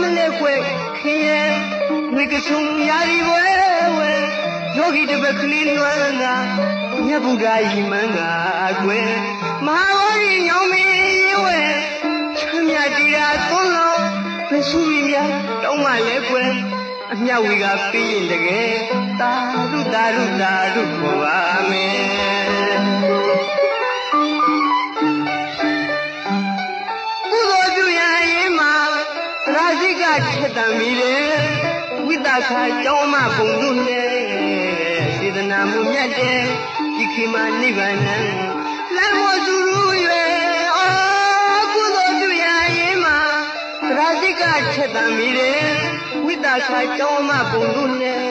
မလဲခွဲခင်ရဲ့ငွေကချုံရာဒီဝဲဝဲယောဂီတပကလေးလွမ်းကမြတ်ဗုဒ္ဓယီမန်းကအကွယ်မဟာဝရီညောင်းမင်းရေဝဲချမ်းမြတရားသွန်းလောဘယ်စုရင်များတောင်းမှလဲကွယ်အမြဝီကပြီးရင်တကယ်တာရုတာရုတာရုခေါ်ပါမယ် ရစိကထက်တံမိတယ်ဝိတခာကျောင်းမပုံတို့နဲ့စေတနာမှုမြတ်တဲ့ဒီခိမနိဗ္ဗာန်လမ်းမသူရူရဲ့အော်ကုသိုလ်ပြုရရင်မှာသရစိကထက်တံမိတယ်ဝိတခာကျောင်းမပုံတို့နဲ့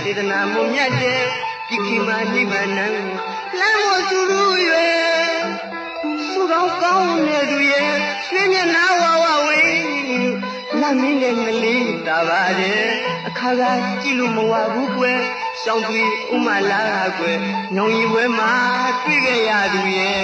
စေတနာမှုမြတ်တဲ့ဒီခိမနိဗ္ဗာန်လမ်းမသူရူရဲ့သူတော်ကောင်းတဲ့သူရဲ့ရွှေမျက်နှာဝဝဝင်း လမ်းမင်းနဲ့မလေးတာပါတယ်အခါကကြည့်လို့မဝဘူးကွယ်ရှောင်းသူဥမလာကွယ်ညောင်ရီဝဲမှာတွေ့ခဲ့ရသူရဲ့